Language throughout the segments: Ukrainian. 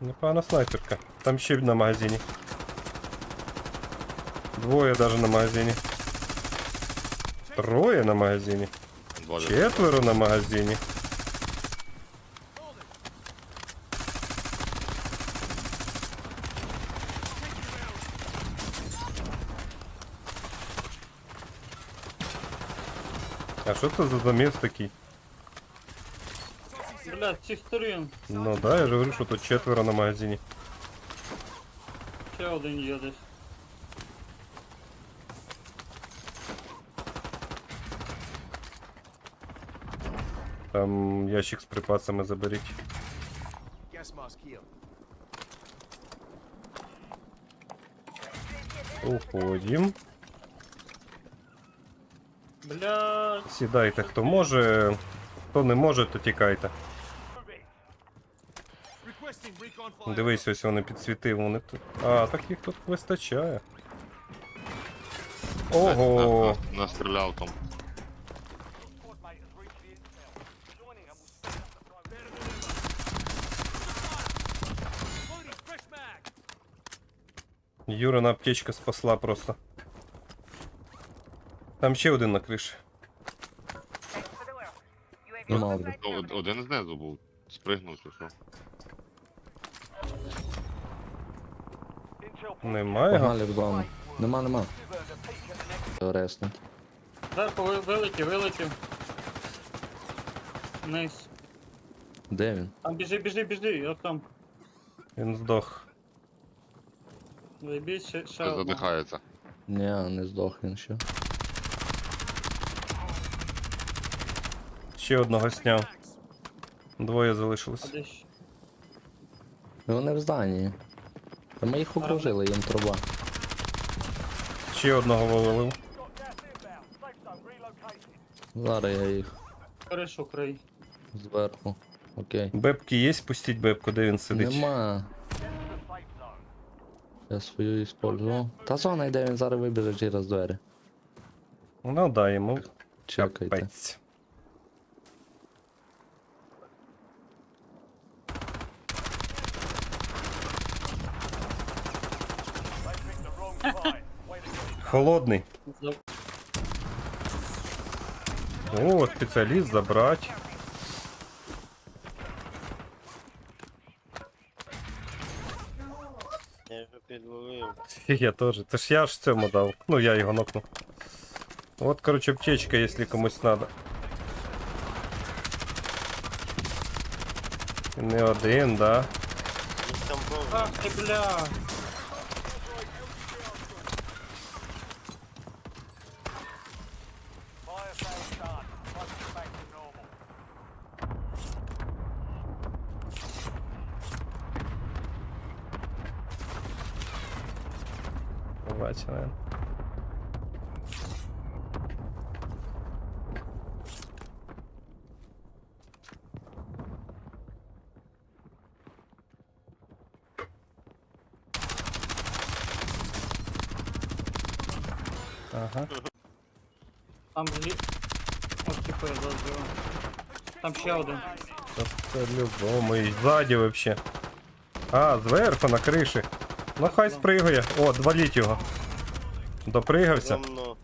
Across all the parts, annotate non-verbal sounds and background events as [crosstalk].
Непогана снайперка. Там ще на магазині. Двоє даже на магазині. Троє на магазині. Два же. Четверо на магазині. А що це за заміс такий? Цих сторін. Ну да, я ж говорю, що тут четверо на магазині. Ще один є десь. Там ящик з припасами заберіть. Gas mask here. Уходім. Бля, Сідайте, хто може. Хто не може, то тікайте. Requesting recon fire. Дивись, ось вони підсвітив, вони тут. А, так їх тут вистачає. Ого! На- Настріляв там. Юрина аптечка спасла просто. Там ще один на криші. Нема один. О- Один знизу був. Спригнув чи що. Немає його. Погнали в зону. Нема, нема. Реснуть. зверху ви- вилетів, вилетів. Вниз. Де він? Там біжи, біжи, біжи, от там. Він здох. Заєбісь, ще, ще одного. Задихається. Ні, не здох він ще. Ще одного сняв. Двоє А залишилось. де Вони в зданні. Та ми їх окружили, їм труба. Ще одного вивалив. Зараз я їх Кришу крий. зверху. Окей. Бебки є, пустіть бебку, де він сидить. Нема. Я свою іспользував. Та зона йде, він зараз вибіже через двері. Ну дай йому. Чекайте. Капець. Холодний. За- О, спеціаліст забрать. Я його підловив. Я теж. Це ж я ж цьому дав. Ну я його нокнув. От, короче, аптечка, если комусь надо. Не один, да. Ах ти, бля. Ага. Там злі... Ось типу я зазбив. Там ще один. Та Це любому. І ззаді вообще. А, зверху на криші. Ну хай спригує. О, дваліть його. Допригався. Гомно.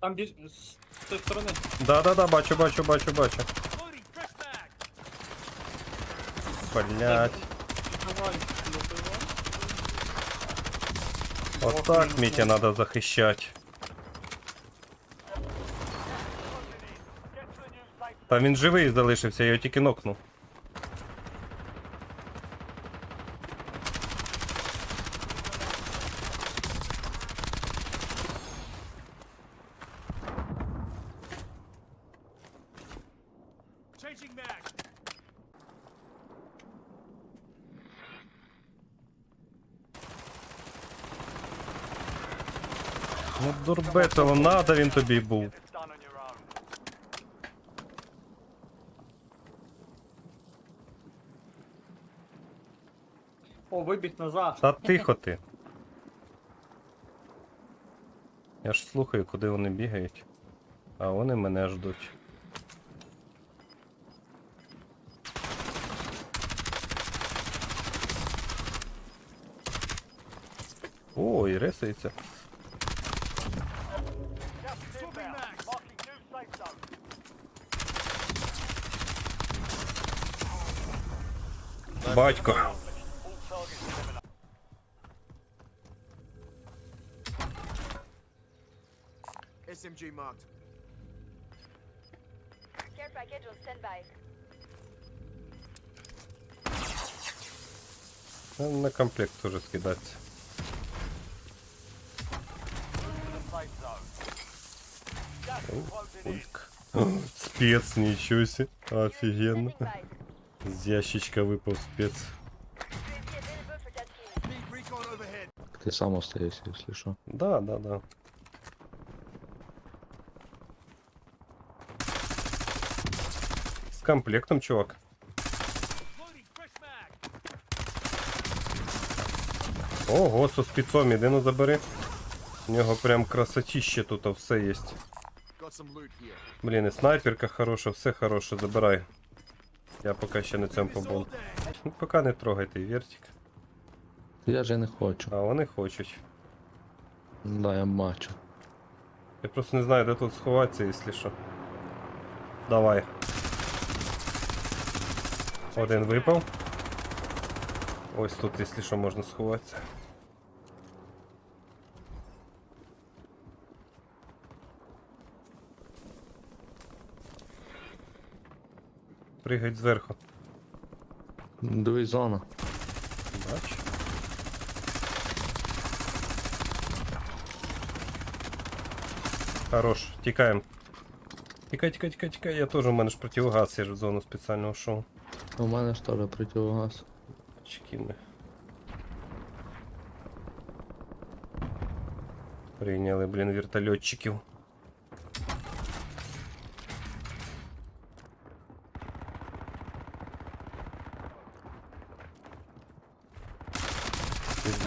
Там біж... з з тої сторони. Да-да-да, бачу, бачу, бачу, бачу. Блять. Давай, добивай. Отак Митя, надо захищать. Та він живий залишився, я його тільки нокнув. бетелу, надо він тобі був. О, вибіг назад. Та тихо ти. Я ж слухаю, куди вони бігають. А вони мене ждуть. О, і рисається. Батько. SMG marked. Care package on standby. Ну, На комплект теж скидаться. Ульк. [gasps] Спец, ничего себе. Офигенно. З ящичка випав спец. Ти сам остаєшся, якщо що. Да, да, да. З комплектом, чувак. Ого, со спецом єдину забери. У нього прям красотіще тут а все є. Here. Блін, і снайперка хороша, все хороше, забирай. Я поки ще на цьому побув. Ну, Поки не трогайте вертик. Я же не хочу. А вони хочуть. Да, я бачу. Я просто не знаю, де тут сховатися, якщо що. Давай. Один випав. Ось тут, якщо що, можна сховатися. Пригать зверху. Дивись зона. Бач. Хорош, тікаємо. Тікай, тікай, тікай, тікай. Я теж у мене ж противогаз, я ж в зону спеціального шоу. У мене ж теж противогаз. Чекіни. Прийняли, блін, вертольотчиків.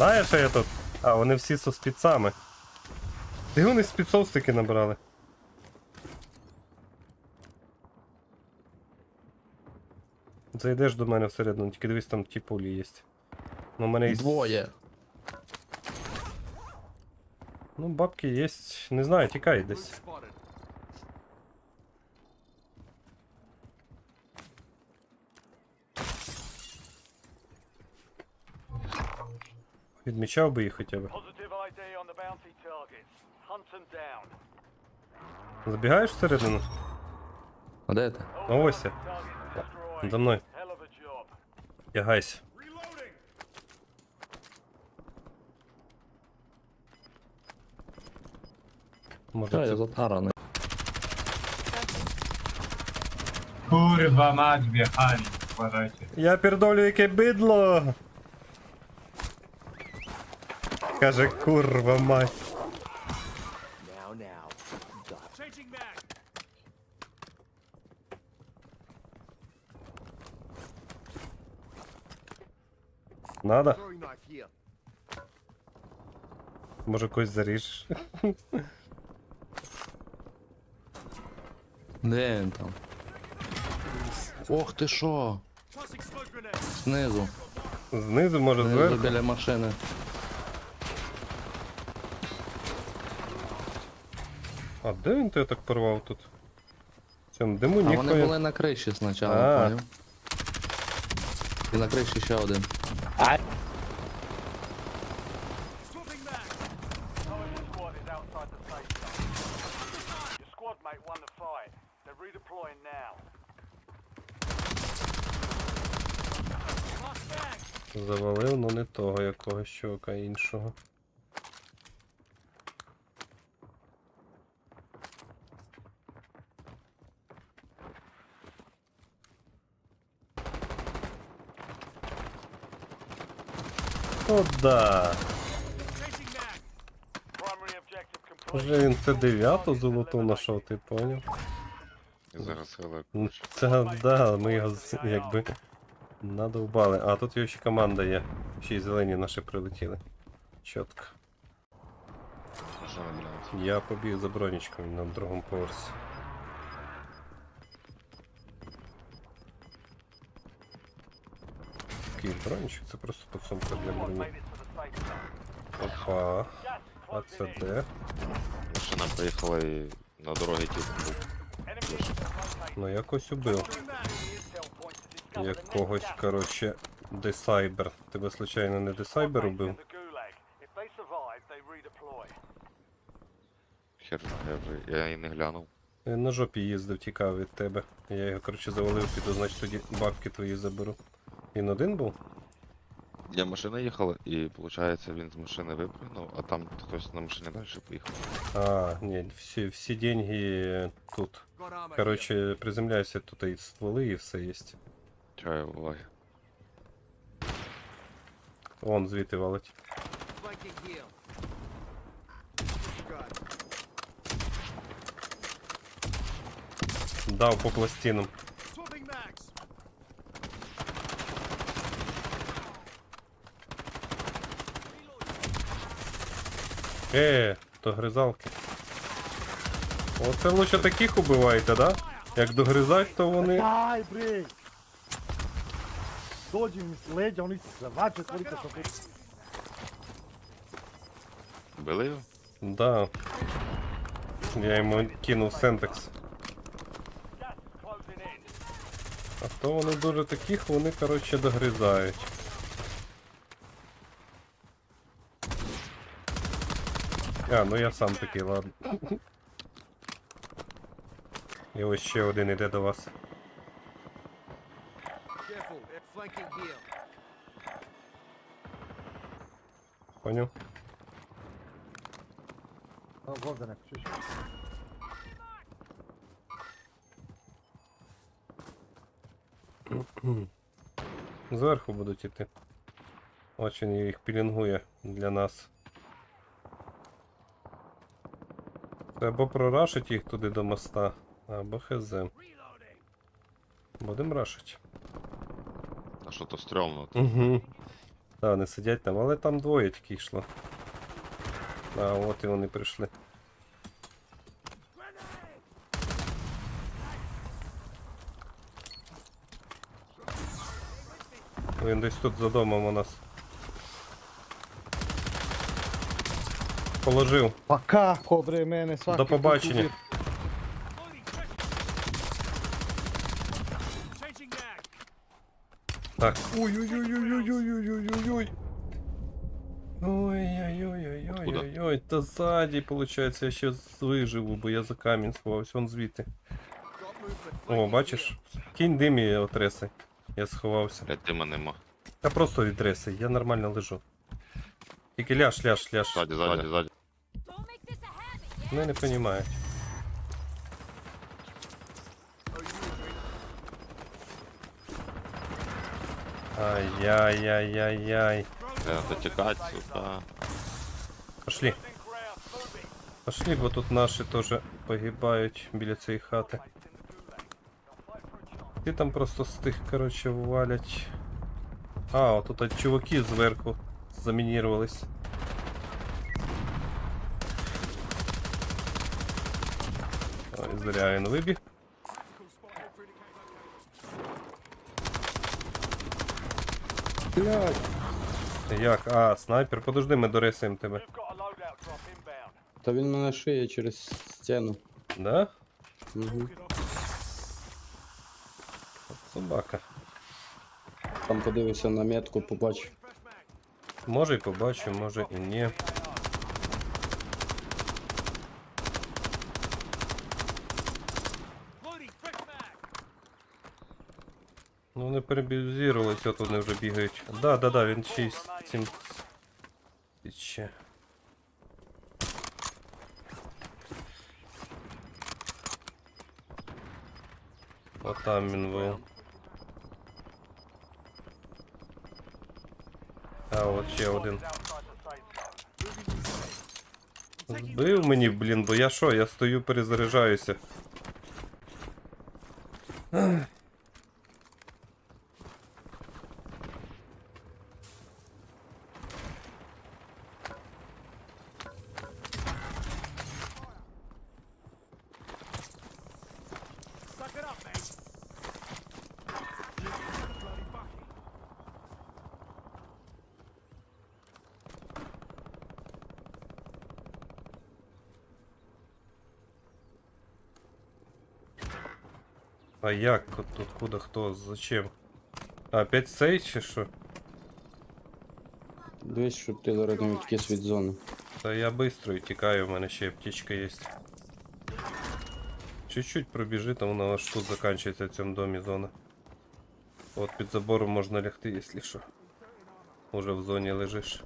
Знаєш, що я тут? А, вони всі со спецами. Де вони спецов стики набрали? Зайдеш до мене всередину, тільки дивись, там ті пулі є. Ну, у мене є... Двоє. Ну, бабки є. Не знаю, тікай десь. Відмічав би їх хоча б. Забігаєш всередину? А де ти? Ну, ось я. За мною. Тягайся. Може Що я це... затараний? Kurwa mać wjechali, uważajcie. Я пердолю яке бидло! Каже, курва мать. Надо? Може когось заріжеш. Де він там? Ох ти grenade. Знизу. Знизу, може Знизу зверху. біля машини. А де він тебе так порвав тут? В цьому диму А вони були на криші спочатку, А. поняв? І на криші ще один. Swapping mag. Solid squad is outside the safe zone. Your squad mate won the fight. They're redeploying now. Завалив, ну не того якогось чувака іншого. О, да. Changing mag. Primary objective complete. Вже він це дев'яту золоту знайшов, ти поняв? Зараз. Ну, Це да, ми його якби надовбали. А тут його ще команда є. Ще й зелені наші прилетіли. Чітко. Я побіг за бронічком на другому поверсі. Такий бронічок, це просто подсумка для броні. Опа. А це де? Машина приїхала і на дорогі тіп був. Ну якось убив. Якогось, короче, десайбер. Тебе случайно не десайбер убив? Хер, я вже я і не глянув. Він на жопі їздив, тікав від тебе. Я його, короче, завалив, піду, значить тоді бабки твої заберу. Він один був? Я машина їхала, і виходить, він з машини випрыгнув, а там хтось на машині далі поїхав. А, ні, всі, всі деньги тут. Короче, приземляйся, тут і стволи, і все є. Чаю уваги. Вон звідти валить. Дав по пластинам. Е, то гризалки. Оце лучше таких убиваєте, да? Як догризать, то вони. Ai, bre! Dođi mi s leđa, oni se zavače koliko sam. Били його? Да. Я йому кинув сентекс. А то вони дуже таких, вони, коротше, догризають. А, ну я сам такий, ладно. І ось ще один іде до вас. Поняв? Gordane, čuš. Зверху будуть іти. Очень їх пілінгує для нас. Це або прорашить їх туди до моста, або хз. Будем рашить. А що то стрьомно? Угу. Так, вони сидять там, але там двоє тільки йшло. А, от і вони прийшли. Він десь тут за домом у нас. Положив. Kako bre, mene svaki До побачення. Так. Ой-ой-ой-ой-ой-ой-ой-ой-ой. Ой-ой-ой-ой-ой-ой. Та ззаді, получается, я ще виживу, бо я за камінь сховався, вон звідти. О, бачиш? Кинь дим і отреси. Я сховався. Блять, дима нема. Та просто відреси, я нормально лежу. Тільки ляж, ляж, ляж. Ззаді, ззаді, ззаді. A habit, yeah? Вони не розуміють. Ай-яй-яй-яй-яй. Треба тікати, сука. Пошли. Пошли, бо тут наші теж погибають біля цієї хати. Ті там просто з тих, коротше, валять. А, отут от чуваки зверху замінірувались. Ой, зря він вибіг. Блядь. Як? А, снайпер, подожди, ми дорисаємо тебе. Та він мене шиє через стіну. Да? Угу. Собака. Там подивився на метку, побачив. Може і побачу, може і ні. Ну вони перебізірувалися, от вони вже бігають. Да, да, да, він 6, 7. Ще. От там він був. А, от ще один. Збив мені, блін, бо я що, я стою, перезаряджаюся. А як? Тут куди хто? Зачем? А, опять цей чи що? Дивись, щоб ти зараз не відкис від зони. Та я быстро тікаю, в мене ще аптечка є. Чуть-чуть пробіжи, там вона аж тут закінчується в цьому домі зона. От під забором можна лягти, якщо що. Уже в зоні лежиш.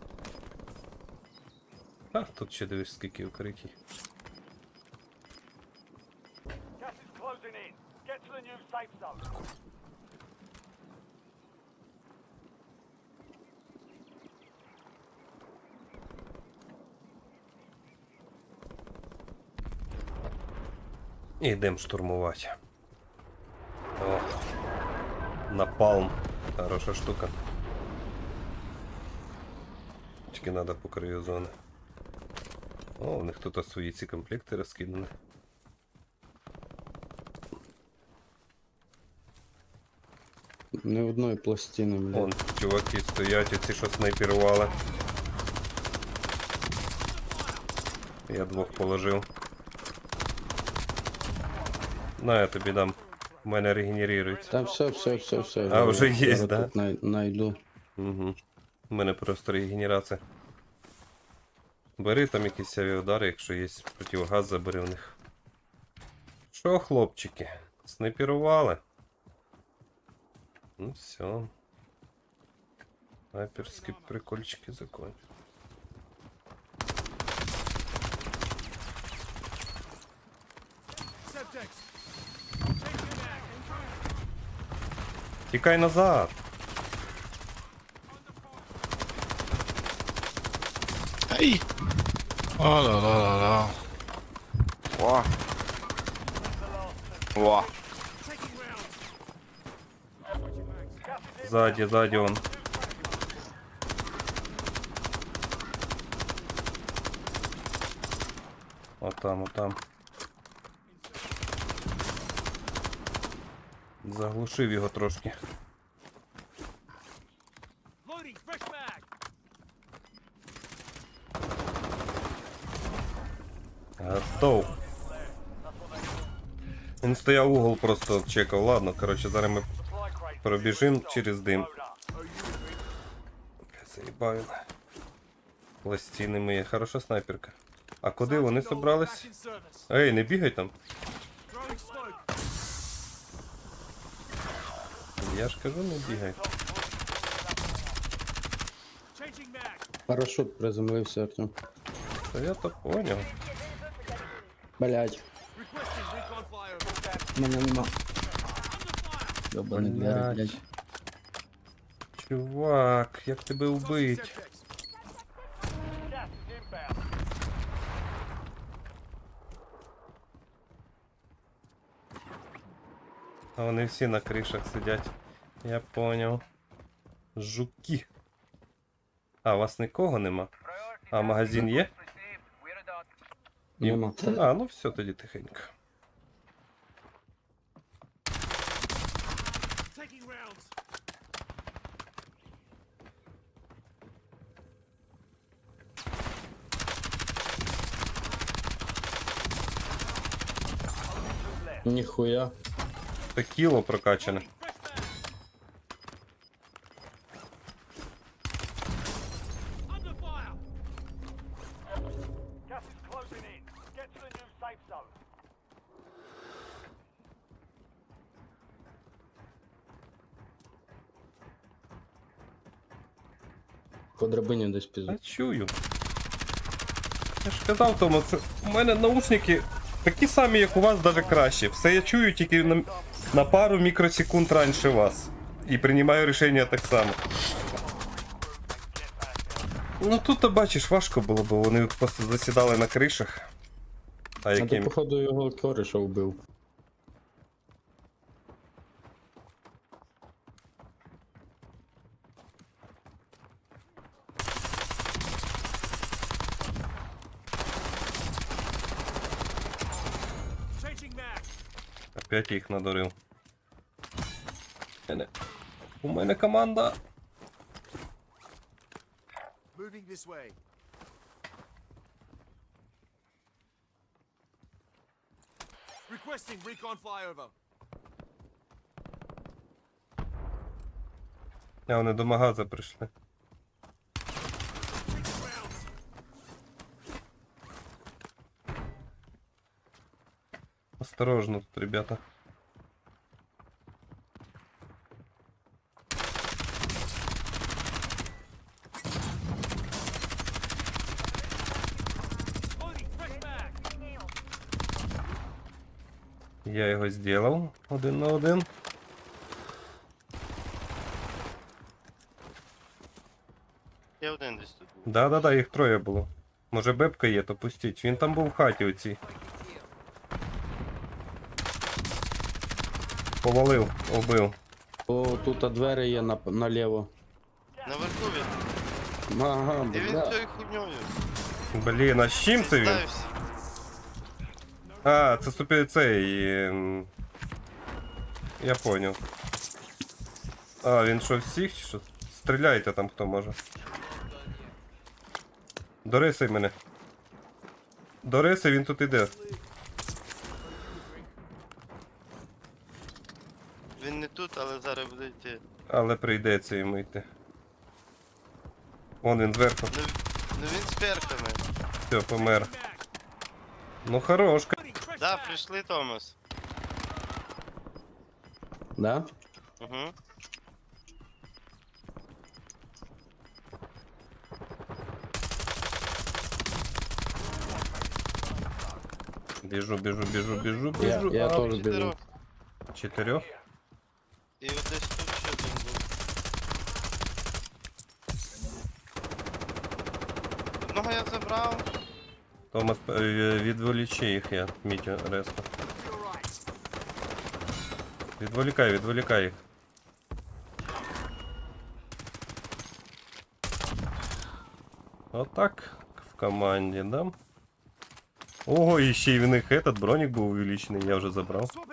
А, тут ще дивись, скільки укриттів. Gas is closing in. Get to the new safe zone. І йдемо штурмувати. О. Напалм. Хороша штука. Тільки треба по краю зони. О, у них тут свої ці комплекти розкидані. Не одної пластини, Вон, блядь. чуваки стоять, оці що снайпірували. Я двох положив. На, я тобі дам. У мене регенерується. Та все, все, все, все. А, вже є, Зараз да? тут най- Найду. Угу. У мене просто регенерація. Бери там якісь авіаудари, якщо є противогаз, забери в них. Що, хлопчики? Снайпірували? Ну все. Снайперські прикольчики закончили. Тікай назад! Ай! О, да, да, да, да. О. О. Taking rounds. Ззаді, ззаді он. Отам, отам. Заглушив його трошки. Готов. Він стояв угол, просто чекав. Ладно, коротше, зараз ми пробіжимо через дим. Заїбаю. Пластини мої. Хороша снайперка. А куди вони собрались? Back. Ей, не бігай там. Я ж кажу, не бігай. Парашут приземлився, Артем. Та я то поняв. Блять, мене нема. Йобаний Блядь. блядь. Чувак, як тебе inbound. А вони всі на кришах сидять. Я поняв. Жуки. А, у вас нікого нема? А магазин є? Нема. А, ну все, тоді тихенько. Ніхуя. Це кіло прокачане. Десь пізно. чую. Я ж казав тому, що у мене наушники такі самі, як у вас, даже краще. Все я чую тільки на, на пару мікросекунд раніше вас. І приймаю рішення так само. Ну тут то бачиш, важко було, бо вони просто засідали на кришах. А А ти, яким. походу, його кореша вбив. Опять я їх надурив. У мене, У мене команда. Requesting recon flyover. А, вони до магаза прийшли. Осторожно тут, ребята. Я його зробив один на один. Я один десь тут. Да-да-да, їх троє було. Може бебка є, то пустіть. Він там був в хаті оцій. Повалив, убив. О, тут двері є на, наліво. Наверху він. Ага, І він бля. цією хуйньою. Блін, а з чим це він? Ставився. А, це супер цей. ем, Я поняв. А, він що всіх чи що? Стріляйте там хто може. Дорисай мене. Дорисай, він тут іде. Тут, але зараз буде йти. Але прийдеться йому йти. Вон він зверху. Ну, ну він з перками. Все, помер. Ну хорош. Да, прийшли, Томас. Да? Угу. Біжу, біжу, біжу, біжу, Я, біжу. я А, теж біжу. Чотирьох. Томас, е, відволічи їх я, Мітю, резко. Відволікай, відволікай їх. Отак в команді, да? Ого, і ще й в них этот бронік був увеличений, я вже забрав. Swapping